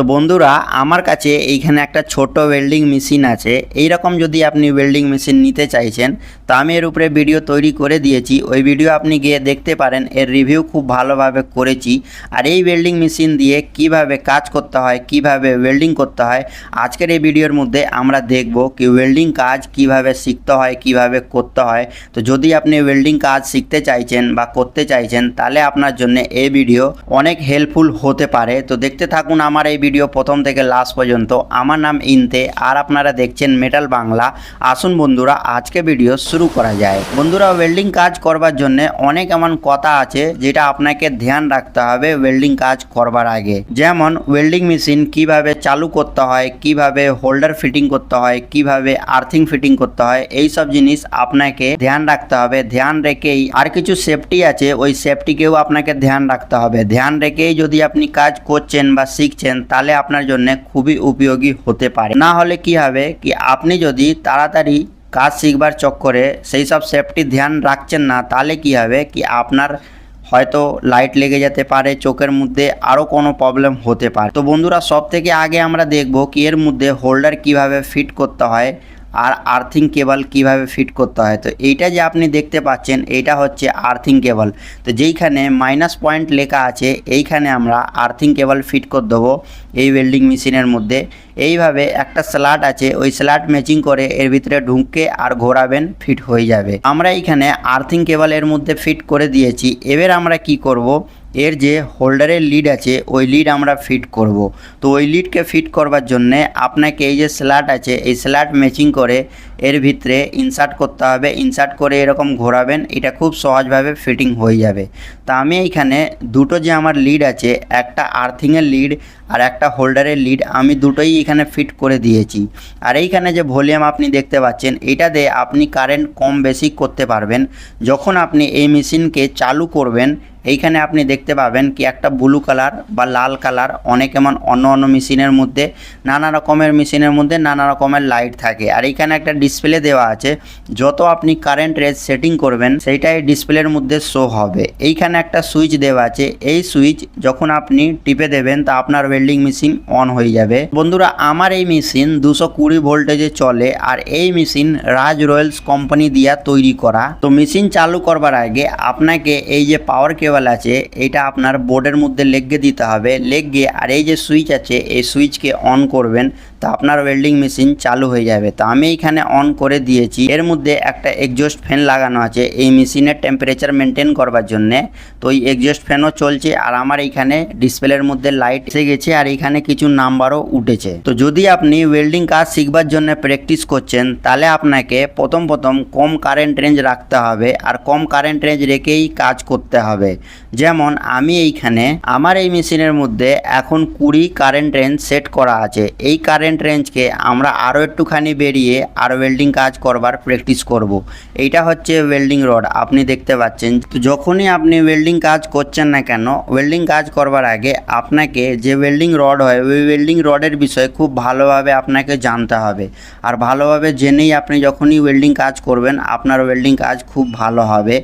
তো বন্ধুরা, আমার কাছে এইখানে একটা ছোট ওয়েল্ডিং মেশিন আছে। এই রকম যদি আপনি ওয়েল্ডিং মেশিন নিতে চাইছেন, তো আমি এর উপরে ভিডিও তৈরি করে দিয়েছি। ওই ভিডিও আপনি গিয়ে দেখতে পারেন, এর রিভিউ খুব ভালোভাবে করেছি। আর এই ওয়েল্ডিং মেশিন দিয়ে কীভাবে কাজ করতে হয়, কীভাবে ওয়েল্ডিং করতে হয়, আজকের এই ভিডিওর মধ্যে আমরা দেখব কি ওয়েল্ডিং কাজ কীভাবে শিখতে হয়, কীভাবে করতে হয়। তো যদি আপনি ওয়েল্ডিং কাজ শিখতে চাইছেন বা করতে চাইছেন, তাহলে আপনার জন্য এই ভিডিও অনেক হেল্পফুল হতে পারে। তো দেখতে থাকুন আমার এই প্রথম থেকে লাস্ট পর্যন্ত। আমার নাম ইনতে, আর আপনারা দেখছেন মেটাল বাংলা। আসুন বন্ধুরা, আজকে ভিডিও শুরু করা যায়। বন্ধুরা ওয়েল্ডিং কাজ করবার জন্য অনেক এমন কথা আছে যেটা আপনাকে ধ্যান রাখতে হবে ওয়েল্ডিং কাজ করবার আগে। যেমন ওয়েল্ডিং মেশিন কীভাবে চালু করতে হয়, কীভাবে হোল্ডার ফিটিং করতে হয়, কীভাবে আর্থিং ফিটিং করতে হয় এই সব জিনিস আপনাকে ধ্যান রাখতে হবে। ধ্যান রেখেই আর কিছু সেফটি আছে, ওই সেফটিকেও আপনাকে ধ্যান রাখতে হবে। ধ্যান রেখেই যদি আপনি কাজ করছেন বা শিখছেন তাহলে আপনার জন্য খুবই উপযোগী হতে পারে। না হলে কি হবে কি আপনি যদি তাড়াতাড়ি কাজ শিখবার চক্করে সেই সব সেফটি ধ্যান রাখছেন না, তাহলে কি হবে কি আপনার হয়তো লাইট লেগে যেতে পারে, চোখের মধ্যে আরও কোনো প্রবলেম হতে পারে। তো বন্ধুরা সব থেকে আগে আমরা দেখব কি এর মধ্যে হোল্ডার কীভাবে ফিট করতে হয় আর আর্থিং কেবল কীভাবে ফিট করতে হয়? তো এইটা যে আপনি দেখতে পাচ্ছেন, এইটা হচ্ছে আর্থিং কেবল তো যেইখানে মাইনাস পয়েন্ট লেখা আছে, এইখানে আমরা আর্থিং কেবল ফিট করে দেবো এই ওয়েল্ডিং মেশিনের মধ্যে। এইভাবে একটা স্লাট আছে, ওই স্লাট ম্যাচিং করে এর ভিতরে ঢুকে আর ঘোরাবেন ফিট হয়ে যাবে। আমরা এইখানে আর্থিং কেবল এর মধ্যে ফিট করে দিয়েছি। এবার আমরা কি করব? এর যে হোল্ডারের লিড আছে, ওই লিড আমরা ফিট করব। তো ওই লিডকে ফিট করবার জন্যে আপনাকে এই যে স্ল্যাট আছে, এই স্ল্যাট ম্যাচিং করে এর ভিতরে ইনসার্ট করতে হবে। ইনসার্ট করে এরকম ঘোরাবেন, এটা খুব সহজভাবে ফিটিং হয়ে যাবে। তা আমি এইখানে দুটো যে আমার লিড আছে, একটা আর্থিংয়ের লিড আর একটা হোল্ডারের লিড আমি দুটোই এখানে ফিট করে দিয়েছি। আর এইখানে যে ভলিউম আপনি দেখতে পাচ্ছেন, এটা দিয়ে আপনি কারেন্ট কম বেশি করতে পারবেন। যখন আপনি এই মেশিনকে চালু করবেন, এইখানে আপনি দেখতে পাবেন কি একটা ব্লু কালার বা লাল কালার অনেক এমন অন্য অন্য মেশিনের মধ্যে, নানা রকমের মেশিনের মধ্যে নানা রকমের লাইট থাকে। আর এইখানে একটা ডিসপ্লে দেওয়া আছে। যত আপনি কারেন্ট রেজ সেটিং করবেন, সেইটাই ডিসপ্লের মধ্যে শো হবে। এইখানে একটা সুইচ দেওয়া আছে। এই সুইচ যখন আপনি টিপে দেবেন, তা আপনার ওয়েল্ডিং মেশিন অন হয়ে যাবে। বন্ধুরা, আমার এই মেশিন দুশো কুড়ি ভোল্টেজে চলে, আর এই মেশিন রাজ রয়্যালস কোম্পানি দিয়া তৈরি করা। তো মেশিন চালু করবার আগে আপনাকে এই যে পাওয়ার কেবল আছে এটা আপনার বোর্ডের মধ্যে লেগে দিতে হবে। লেগে আর এই যে সুইচ আছে, এই সুইচকে অন করবেন, তো আপনার ওয়েল্ডিং মেশিন চালু হয়ে যাবে। তো আমি এইখানে অন করে দিয়েছি। এর মধ্যে একটা এক্সজস্ট ফ্যান লাগানো আছে। এই মেশিনের টেম্পারেচার মেনটেন করবার জন্যে। তো ওই এক্সজস্ট ফ্যানও চলছে আর আমার এইখানে ডিসপ্লের মধ্যে লাইট এসে গেছে আর এইখানে কিছু নাম্বারও উঠেছে। তো যদি আপনি ওয়েল্ডিং কাজ শিখবার জন্য প্র্যাকটিস করছেন, তাহলে আপনাকে প্রথম প্রথম কম কারেন্ট রেঞ্জ রাখতে হবে আর কম কারেন্ট রেঞ্জ রেখেই কাজ করতে হবে। যেমন আমি এইখানে আমার এই মেশিনের মধ্যে এখন কুড়ি কারেন্ট রেঞ্জ সেট করা আছে। এই কারেন্ট রেঞ্জকে আমরা আরও একটুখানি বেরিয়ে আর ওয়েল্ডিং কাজ করবার প্র্যাকটিস করব। এইটা হচ্ছে ওয়েল্ডিং রড আপনি দেখতে পাচ্ছেন। যখনই আপনি ওয়েল্ডিং কাজ করছেন না কেন ওয়েল্ডিং কাজ করবার আগে আপনাকে যে ওয়েল্ডিং রড হয়, ওই ওয়েল্ডিং রডের বিষয়ে খুব ভালোভাবে আপনাকে জানতে হবে। আর ভালোভাবে জেনেই আপনি যখনই ওয়েল্ডিং কাজ করবেন, আপনার ওয়েল্ডিং কাজ খুব ভালো হবে।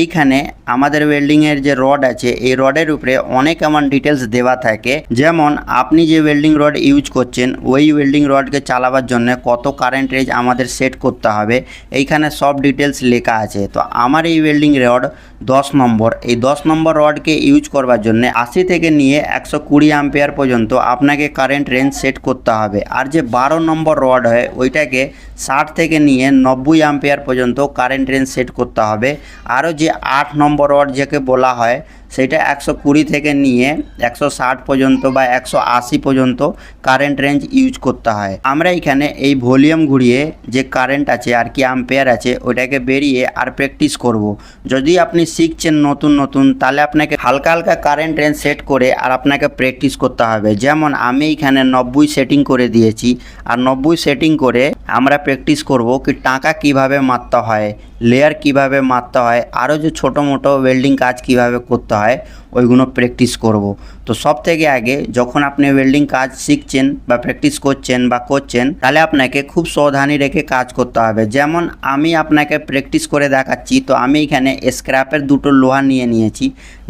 এইখানে আমাদের ওয়েল্ডিংয়ের যে রড আছে, এই রডের উপরে অনেক এমন ডিটেলস দেওয়া থাকে। যেমন, আপনি যে ওয়েল্ডিং রড ইউজ করছেন, ওই ওয়েল্ডিং রডকে চালাবার জন্য কত কারেন্ট রেঞ্জ আমাদের সেট করতে হবে। এইখানে সব ডিটেলস লেখা আছে। তো আমার এই ওয়েল্ডিং রড দশ নম্বর। এই দশ নম্বর রডকে ইউজ করবার জন্য আশি থেকে নিয়ে একশো কুড়ি আম্পেয়ার পর্যন্ত আপনাকে কারেন্ট রেঞ্জ সেট করতে হবে। আর যে বারো নম্বর রড হয়, ওইটাকে ষাট থেকে নিয়ে নব্বই আম্পেয়ার পর্যন্ত কারেন্ট রেঞ্জ সেট করতে হবে। আরও যে আট নম্বর রড যাকে বলা হয় সেটা একশো কুড়ি থেকে নিয়ে একশো ষাট পর্যন্ত বা একশো আশি পর্যন্ত কারেন্ট রেঞ্জ ইউজ করতে হয়। আমরা এখানে এই ভলিউম ঘুরিয়ে যে কারেন্ট আছে আর কি অ্যাম্পেয়ার আছে, ওটাকে বেরিয়ে আর প্র্যাকটিস করব। যদি আপনি শিখছেন নতুন নতুন, তাহলে আপনাকে হালকা হালকা কারেন্ট রেঞ্জ সেট করে আর আপনাকে প্র্যাকটিস করতে হবে। যেমন আমি এখানে নব্বই সেটিং করে দিয়েছি, আর নব্বই সেটিং করে আমরা প্র্যাকটিস করব কি টাকা কীভাবে মারতে হয়। লেয়ার কীভাবে মারতে হয়, আরও যে ছোটো মোটো ওয়েল্ডিং কাজ কীভাবে করতে হয়, ওইগুলো প্র্যাকটিস করব। তো সব থেকে আগে যখন আপনি ওয়েল্ডিং কাজ শিখছেন বা প্র্যাকটিস করছেন বা করছেন, তাহলে আপনাকে খুব সাবধানি রেখে কাজ করতে হবে। যেমন আমি আপনাকে প্র্যাকটিস করে দেখাচ্ছি, তো আমি এখানে স্ক্র্যাপের দুটো লোহা নিয়ে নিয়েছি,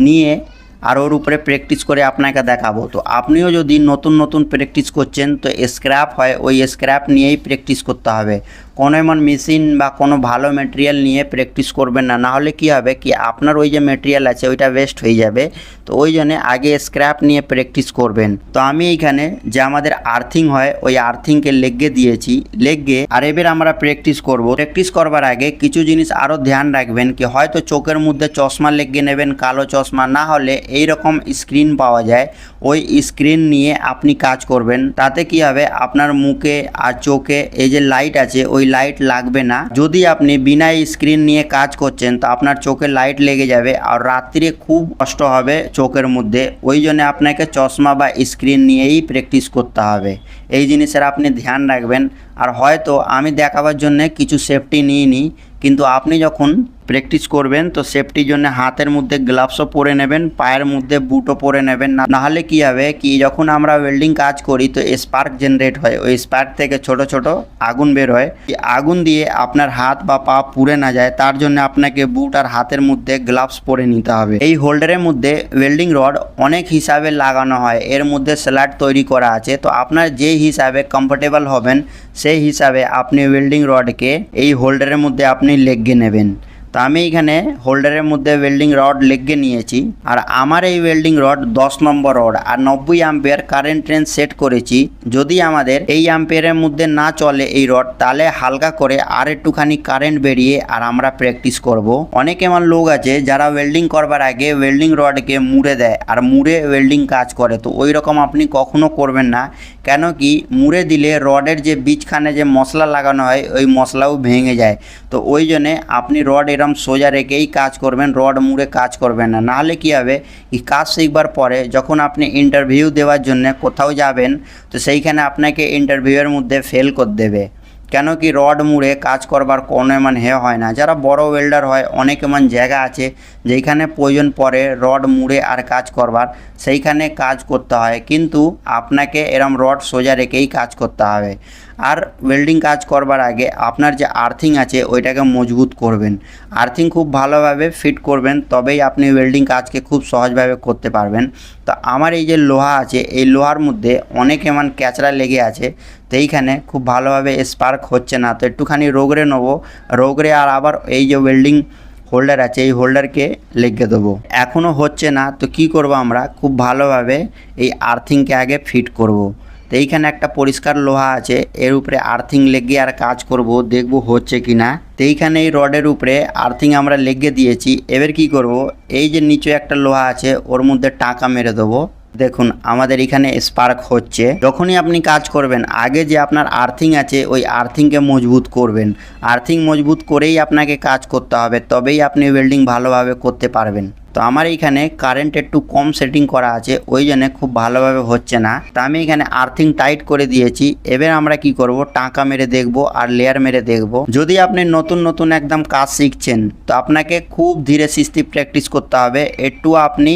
নিয়ে আর ওর উপরে প্র্যাকটিস করে আপনাকে দেখাবো। তো আপনিও যদি নতুন নতুন প্র্যাকটিস করছেন, তো স্ক্র্যাপ হয়, ওই স্ক্র্যাপ নিয়েই প্র্যাকটিস করতে হবে। কোনো এমন মেশিন বা কোনো ভালো মেটেরিয়াল নিয়ে প্র্যাকটিস করবেন না। নাহলে কি হবে কি, আপনার ওই যে মেটেরিয়াল আছে, ওইটা ওয়েস্ট হয়ে যাবে। তো ওই জন্যে আগে স্ক্র্যাপ নিয়ে প্র্যাকটিস করবেন। তো আমি এইখানে যে আমাদের আর্থিং হয়, ওই আর্থিংকে লেগে দিয়েছি। লেগে আর এবার আমরা প্র্যাকটিস করব। প্র্যাকটিস করবার আগে কিছু জিনিস আরও ধ্যান রাখবেন কি, হয়তো চোখের মধ্যে চশমা লেগে নেবেন, কালো চশমা, না হলে এই রকম স্ক্রিন পাওয়া যায়। ওই স্ক্রিন নিয়ে আপনি কাজ করবেন। তাতে কি হবে? আপনার মুখে আর চোখে এই যে লাইট আছে, ওই লাইট লাগবে না। যদি আপনি বিনা স্ক্রিন নিয়ে কাজ করছেন, তো আপনার চোখে লাইট লেগে যাবে আর রাত্রিরে খুব কষ্ট হবে চোখের মধ্যে। ওই জন্য আপনাকে চশমা বা স্ক্রিন নিয়েই প্র্যাকটিস করতে হবে। এই জিনিসের আপনি ধ্যান রাখবেন। আর হয়তো আমি দেখাবার জন্য কিছু সেফটি নিয়ে নিই কিন্তু আপনি যখন প্র্যাকটিস করবেন, তো সেফটির জন্য হাতের মধ্যে গ্লাভসও পরে নেবেন, পায়ের মধ্যে বুটও পরে নেবেন। না নাহলে কি হবে কি, যখন আমরা ওয়েল্ডিং কাজ করি, তো স্পার্ক জেনারেট হয়। ওই স্পার্ক থেকে ছোট ছোট আগুন বের হয়। আগুন দিয়ে আপনার হাত বা পা পুড়ে না যায়, তার জন্য আপনাকে বুট আর হাতের মধ্যে গ্লাভস পরে নিতে হবে। এই হোল্ডারের মধ্যে ওয়েল্ডিং রড অনেক হিসাবে লাগানো হয়। এর মধ্যে স্ল্যাট তৈরি করা আছে। তো আপনার যে হিসাবে কমফোর্টেবল হবেন সেই হিসাবে আপনি ওয়েল্ডিং রডকে এই হোল্ডারের মধ্যে আপনি লেগে নেবেন। তো আমি এখানে হোল্ডারের মধ্যে ওয়েল্ডিং রড লেগে নিয়েছি। আর আমার এই ওয়েল্ডিং রড দশ নম্বর রড আর নব্বই অ্যাম্পিয়ার কারেন্ট ট্রেন সেট করেছি। যদি আমাদের এই অ্যাম্পিয়ারের মধ্যে না চলে এই রড তাহলে হালকা করে আর একটুখানি কারেন্ট বেরিয়ে আর আমরা প্র্যাকটিস করব। অনেক এমন লোক আছে যারা ওয়েল্ডিং করবার আগে ওয়েল্ডিং রডকে মুড়ে দেয় আর মুড়ে ওয়েল্ডিং কাজ করে। তো ওই রকম আপনি কখনো করবেন না। কেন কি মুড়ে দিলে রডের যে বীজখানে যে মশলা লাগানো হয়, ওই মশলাও ভেঙে যায়। তো ওই জন্যে আপনি রড এরম সোজা রেখেই কাজ করবেন, রড মুড়ে কাজ করবেন না। নাহলে কী হবে? এই কাজ শিখবার পরে যখন আপনি ইন্টারভিউ দেওয়ার জন্য কোথাও যাবেন, তো সেইখানে আপনাকে ইন্টারভিউয়ের মধ্যে ফেল করে দেবে। কেন কি রড মুড়ে কাজ করবার কোনো এমন হে হয় না। যারা বড় ওয়েল্ডার হয়, অনেক এমন জায়গা আছে যেখানে প্রয়োজন পড়ে রড মুড়ে আর কাজ করবার, সেইখানে কাজ করতে হয়। কিন্তু আপনাকে এরম রড সোজা রেখেই কাজ করতে হবে। আর ওয়েল্ডিং কাজ করবার আগে আপনার যে আর্থিং আছে, ওইটাকে মজবুত করবেন। আর্থিং খুব ভালোভাবে ফিট করবেন, তবেই আপনি ওয়েল্ডিং কাজকে খুব সহজভাবে করতে পারবেন। তো আমার এই যে লোহা আছে, এই লোহার মধ্যে অনেক এমন ক্যাচড়া লেগে আছে তো এইখানে খুব ভালোভাবে স্পার্ক হচ্ছে না। তো একটুখানি রোগরে নেব রোগরে আর আবার এই যে ওয়েল্ডিং হোল্ডার আছে, এই হোল্ডারকে লেগে দেবো। এখনও হচ্ছে না, তো কি করব আমরা? খুব ভালোভাবে এই আর্থিংকে আগে ফিট করব। তো এইখানে একটা পরিষ্কার লোহা আছে, এর উপরে আর্থিং লেগে আর কাজ করব, দেখব হচ্ছে কি না তো এইখানে এই রডের উপরে আর্থিং আমরা লেগে দিয়েছি, এবার কি করব, এই যে নিচে একটা লোহা আছে, ওর মধ্যে টাকা মেরে দেবো। দেখুন, আমাদের এখানে স্পার্ক হচ্ছে। যখনই আপনি কাজ করবেন, আগে যে আপনার আর্থিং আছে, ওই আর্থিংকে মজবুত করবেন। আর্থিং মজবুত করেই আপনাকে কাজ করতে হবে, তবেই আপনি ওয়েল্ডিং ভালোভাবে করতে পারবেন। তো আমার এইখানে কারেন্ট একটু কম সেটিং করা আছে, ওই জন্য খুব ভালোভাবে হচ্ছে না। তো আমি এখানে আর্থিং টাইট করে দিয়েছি, এবার আমরা কি করব? টাকা মেরে দেখব আর লেয়ার মেরে দেখব। যদি আপনি নতুন নতুন একদম কাজ শিখছেন, তো আপনাকে খুব ধীরে সিস্তি প্র্যাকটিস করতে হবে, একটু আপনি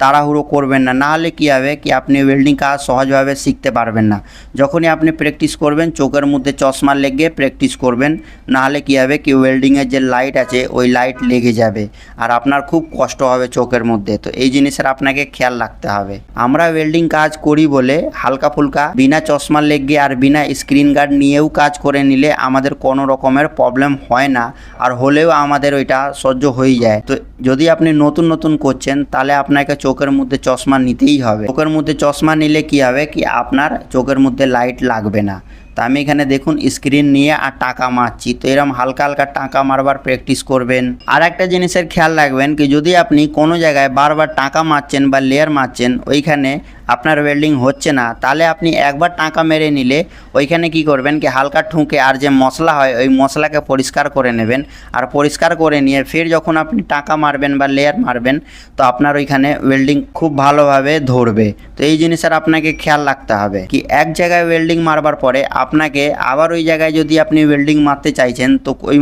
তাড়াহুড়ো করবেন না। নাহলে কী হবে কি আপনি ওয়েল্ডিং কাজ সহজভাবে শিখতে পারবেন না। যখনই আপনি প্র্যাকটিস করবেন, চোখের মধ্যে চশমা লেগে প্র্যাকটিস করবেন নাহলে কী হবে কি ওয়েল্ডিংয়ের যে লাইট আছে, ওই লাইট লেগে যাবে। আর আপনার খুব কষ্ট চোখের মধ্যে। তো এই জিনিসের আপনাকে খেয়াল রাখতে হবে। আমরা ওয়েল্ডিং কাজ করি বলে হালকা ফুলকা, বিনা চশমা লেগে আর বিনা স্ক্রিন গার্ড নিয়েও কাজ করে নিলে আমাদের কোনো রকমের প্রবলেম হয় না আর হলেও আমাদের ওইটা সহ্য হয়ে যায়। তো যদি আপনি নতুন নতুন করছেন, তাহলে আপনাকে চোখের মধ্যে চশমা নিতেই হবে। চোখের মধ্যে চশমা নিলে কি হবে? কি আপনার চোখের মধ্যে লাইট লাগবে না। তো আমি এখানে দেখুন স্ক্রিন নিয়ে আর টাকা মারছি। তো এরকম হালকা হালকা টাকা মারবার প্র্যাকটিস করবেন। আর একটা জিনিসের খেয়াল রাখবেন কি যদি আপনি কোনো জায়গায় বারবার টাকা মারছেন বা লেয়ার মারছেন, ওইখানে আপনার ওয়েল্ডিং হচ্ছে না, তাহলে আপনি একবার টাকা মেরে নিলে ওইখানে কি করবেন কি, হালকা ঠুঁকে আর যে মশলা হয়, ওই মশলাকে পরিষ্কার করে নেবেন। আর পরিষ্কার করে নিয়ে ফের যখন আপনি টাকা মারবেন বা লেয়ার মারবেন, তো আপনার ওইখানে ওয়েল্ডিং খুব ভালোভাবে ধরবে। তো এই জিনিসের আপনাকে খেয়াল রাখতে হবে কি, এক জায়গায় ওয়েল্ডিং মারবার পরে আপনাকে আবার ওই জায়গায় যদি আপনি ওয়েল্ডিং মারতে চাইছেন, তো ওই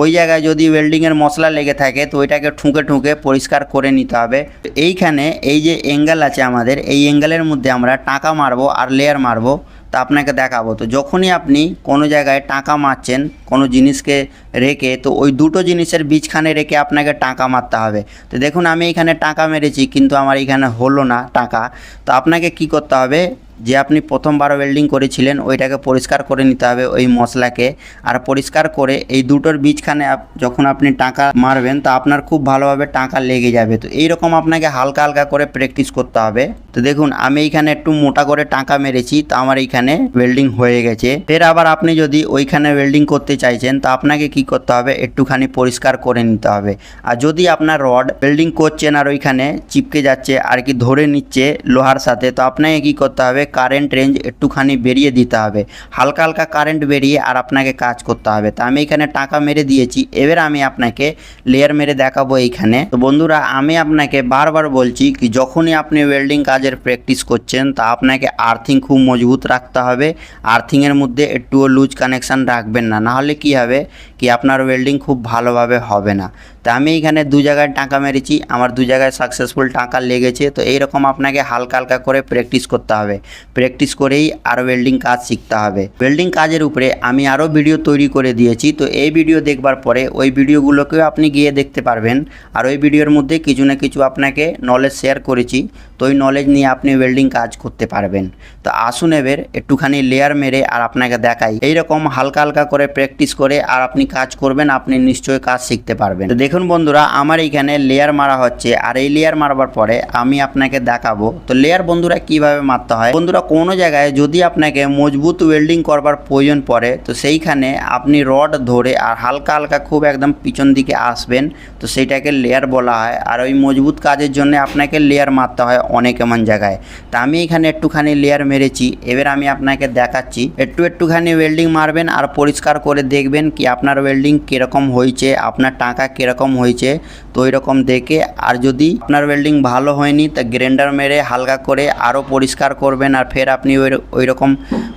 ওই জায়গায় যদি ওয়েল্ডিংয়ের মশলা লেগে থাকে, তো ওইটাকে ঠুঁকে ঠুঁকে পরিষ্কার করে নিতে হবে। এইখানে এই যে অ্যাঙ্গেল আছে আমাদের, এই অ্যাঙ্গেলের মধ্যে আমরা টাকা মারবো আর লেয়ার মারবো, তা আপনাকে দেখাবো। তো যখনই আপনি কোনো জায়গায় টাকা মারছেন, কোনো জিনিসকে রেখে, তো ওই দুটো জিনিসের বীজখানে রেখে আপনাকে টাকা মারতে হবে। তো দেখুন, আমি এখানে টাকা মেরেছি, কিন্তু আমার এখানে হলো না টাকা। তো আপনাকে কি করতে হবে? যে আপনি প্রথমবার ওয়েল্ডিং করেছিলেন, ওইটাকে পরিষ্কার করে নিতে হবে ওই মশলাকে। আর পরিষ্কার করে এই দুটোর বীজখানে যখন আপনি টাকা মারবেন, তো আপনার খুব ভালোভাবে টাকা লেগে যাবে। তো এইরকম আপনাকে হালকা হালকা করে প্র্যাকটিস করতে হবে। তো দেখুন, আমি এইখানে একটু মোটা করে টাকা মেরেছি, তো আমার এইখানে ওয়েল্ডিং হয়ে গেছে। ফের আবার আপনি যদি ওইখানে ওয়েল্ডিং করতে চাইছেন, তো আপনাকে কি করতে হবে? একটুখানি পরিষ্কার করে নিতে হবে। আর যদি আপনার রড ওয়েল্ডিং করছেন আর ওইখানে চিপকে যাচ্ছে, আর কি ধরে নিচ্ছে লোহার সাথে, তো আপনাকে কি করতে হবে? কারেন্ট রেঞ্জ একটুখানি বেরিয়ে দিতে হবে। হালকা হালকা কারেন্ট বেরিয়ে আর আপনাকে কাজ করতে হবে। তো আমি এখানে টাকা মেরে দিয়েছি, এবার আমি আপনাকে লেয়ার মেরে দেখাবো এইখানে। তো বন্ধুরা, আমি আপনাকে বারবার বলছি কি, যখনই আপনি ওয়েল্ডিং কাজের প্র্যাকটিস করছেন, তা আপনাকে আর্থিং খুব মজবুত রাখতে হবে। আর্থিংয়ের মধ্যে একটুও লুজ কানেকশান রাখবেন না। নাহলে কি হবে, কি আপনার ওয়েল্ডিং খুব ভালোভাবে হবে না। তো আমি এখানে দু জায়গায় টাকা মেরেছি, আমার দু জায়গায় সাকসেসফুল টাকা লেগেছে, তো এইরকম আপনাকে হালকা হালকা করে প্র্যাকটিস করতে হবে। প্র্যাকটিস করেই আরও ওয়েল্ডিং কাজ শিখতে হবে। ওয়েল্ডিং কাজের উপরে আমি আরও ভিডিও তৈরি করে দিয়েছি, তো এই ভিডিও দেখবার পরে ওই ভিডিওগুলোকেও আপনি গিয়ে দেখতে পারবেন। আর ওই ভিডিওর মধ্যে কিছু না কিছু আপনাকে নলেজ শেয়ার করেছি, তো ওই নলেজ নিয়ে আপনি ওয়েল্ডিং কাজ করতে পারবেন। তো আসুন এবার একটুখানি লেয়ার মেরে আর আপনাকে দেখাই। এইরকম হালকা হালকা করে প্র্যাকটিস করে আর আপনি কাজ করবেন, আপনি নিশ্চয়ই কাজ শিখতে পারবেন। তো দেখুন বন্ধুরা, আমার এইখানে লেয়ার মারা হচ্ছে। আর এই লেয়ার মারবার পরে আমি আপনাকে দেখাবো, তো লেয়ার বন্ধুরা কীভাবে মারতে হয়? বন্ধুরা, কোনো জায়গায় যদি আপনাকে মজবুত ওয়েল্ডিং করবার প্রয়োজন পড়ে, তো সেইখানে আপনি রড ধরে আর হালকা হালকা খুব একদম পিছন দিকে আসবেন, তো সেইটাকে লেয়ার বলা হয়। আর ওই মজবুত কাজের জন্য আপনাকে লেয়ার মারতে হয় অনেক এমন জায়গায়। তা আমি এখানে একটুখানি লেয়ার মেরেছি, এবার আমি আপনাকে দেখাচ্ছি। একটু একটুখানি ওয়েল্ডিং মারবেন আর পরিষ্কার করে দেখবেন কি আপনার ওয়েল্ডিং কীরকম হয়েছে, আপনার টাকা কীরকম হয়েছে। তো ওই রকম দেখে আর যদি আপনার ওয়েল্ডিং ভালো হয়নি, তা গ্রাইন্ডার মেরে হালকা করে আরও পরিষ্কার করবেন আর ফের আপনি ওই ওই রকম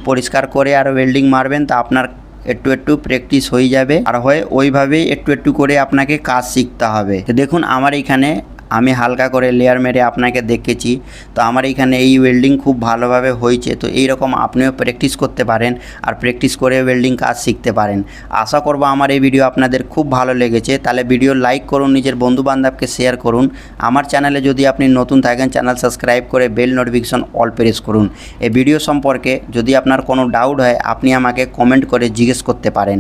পরিষ্কার করে আর ওয়েল্ডিং মারবেন, তা আপনার একটু একটু প্র্যাকটিস হয়ে যাবে। আর হয় ওইভাবেই একটু একটু করে আপনাকে কাজ শিখতে হবে। দেখুন, আমার এখানে আমি হালকা করে লেয়ার মেরে আপনাকে দেখেছি। তো আমার এখানে এই ওয়েল্ডিং খুব ভালোভাবে হয়েছে। তো এই রকম আপনিও প্র্যাকটিস করতে পারেন আর প্র্যাকটিস করে ওয়েল্ডিং কাজ শিখতে পারেন। আশা করব আমার এই ভিডিও আপনাদের খুব ভালো লেগেছে। তাহলে ভিডিও লাইক করুন, নিজের বন্ধু বান্ধবকে শেয়ার করুন। আমার চ্যানেলে যদি আপনি নতুন থাকেন চ্যানেল সাবস্ক্রাইব করে বেল নোটিফিকেশন অল প্রেস করুন। এই ভিডিও সম্পর্কে যদি আপনার কোনো ডাউট হয়, আপনি আমাকে কমেন্ট করে জিজ্ঞেস করতে পারেন।